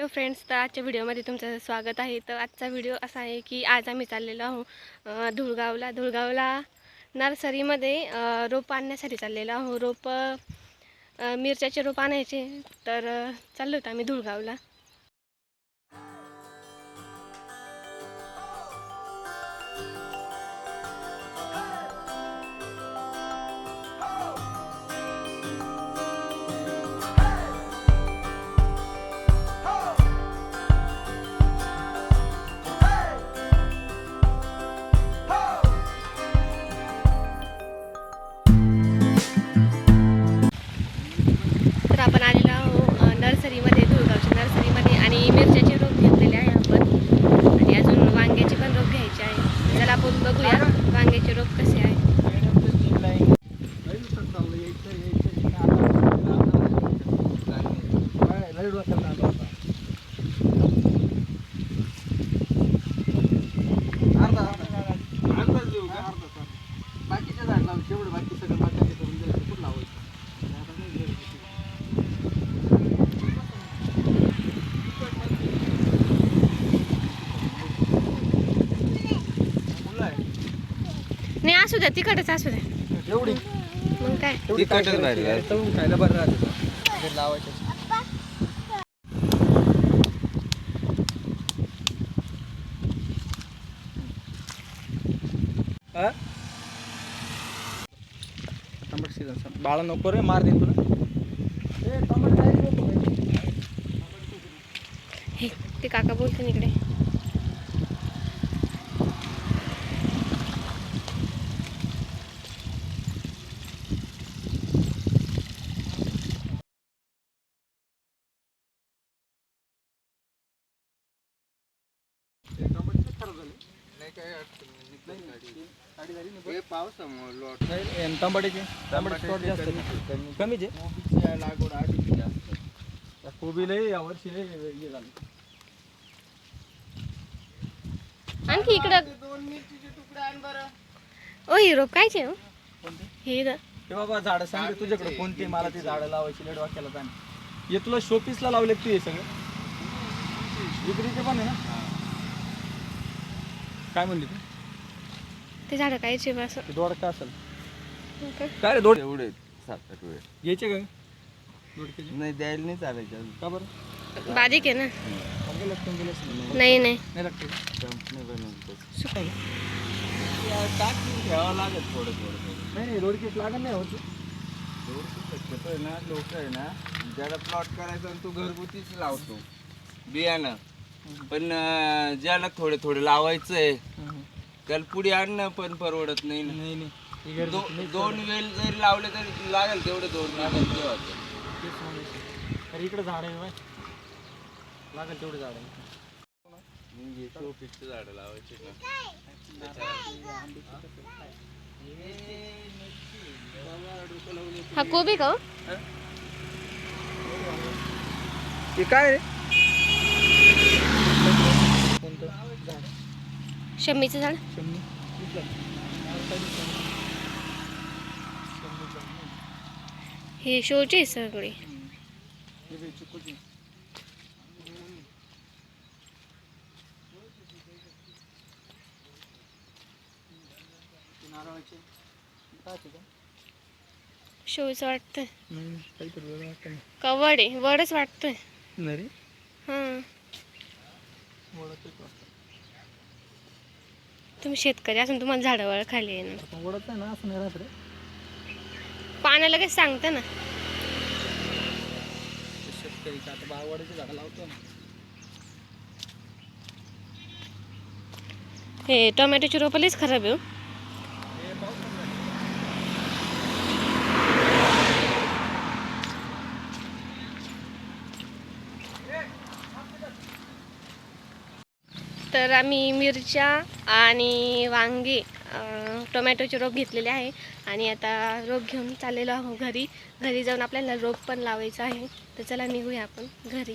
Hello friends तर आजच्या व्हिडिओमध्ये तुमचं स्वागत आहे. तर आजचा व्हिडिओ असा आहे की आज आम्ही चाललेलो आहो धुळगावला. धुळगावला नर्सरीमध्ये रोप आणण्यासाठी चाललेलो आहो रोप मिरच्याचे रोप आणायचे. तर चाललो होतो आम्ही धुळगावला. असू द्या तिकडच असू द्या. एवढी? मग काय? एवढी? तळून खायला बरं राहते ते. लावायचं हा? बाळा नको रे मार देईन तुला. हे ते काका बोलते इकडे. नाही काय गाडी झाली. पावसामुळे लॉट जास्त आहे. कमीच आहे. लागवड आधी जास्त त्या कोबीला यावर्षी लय हे झालं. आणखी इकडं. दोन मिरचीचे तुकडे आण बरं. ओ ही रोप कायचे हो? कोणते? हे इथं. ते बाबा झाडं सांग तुझ्याकडे कोणते? मला ते झाडं लावायची लेट वाक्याला जाणे हे तुला शोपीसला लावले तू हे सगळं? विक्रीचे पण आहे ना? काय म्हणली तू? ते झाडं कायचे बस ते दोडका असेल. काय रे दोड एवढे सात आठ वेळ. घ्यायचे का? दोडक्याचे नाही द्यायला नाही चालायचं अजून. का बरं? बारीक आहे ना? गेलं असेल. नाही. नाही नाही. लागतं नाही बनवलं त्याचं. सुकाय टाकून ठेवावं लागेल थोडं थोडं थोडं. नाही नाही दोडकेच लागत नाही होत. शक्यतो आहे ना लोक आहे ना ज्याला प्लॉट करायचा आणि तो घरगुतीच लावतो. बियाणं. पण अं, ज्याला थोडे थोडे लावायचं आहे त्याला पुढे आणणं पण परवडत नाही ना नाही नाही हे दो- दोन वेल जरी लावले तरी लागेल तेवढे दोन लागेल तेव्हा ते. तेच म्हणायचं. अरे इकडे झाड आहे बाय लागेल तेवढे झाड आहे म्हणजे शोपीसची झाडं लावायची ना हा कोबी का हो? काय रे कोणतं झाड शमीचं झाड हे शोचे सगळे. का? शोचं वाटतंय. वाटतं कवड आहे वडच वाटतोय. हां. तुम्ही शेतकरी असून तुम्हाला झाडावर खाली आपण वडत नाही ना असं नाही राहत रे. पाण्या लगेच सांगतं ना. ते शेतकरी का आता झाडं लावतो ना. हे टोमॅटोची रोपलेच खराब आहे. हे पाऊस पण झाला. तर आम्ही मिरच्या आणि वांगे टोमॅटोचे रोप घेतलेले आहे. आणि आता रोप घेऊन चाललेलो आहो घरी. घरी जाऊन आपल्याला रोप पण लावायचं आहे. तर चला निघूया आपण घरी.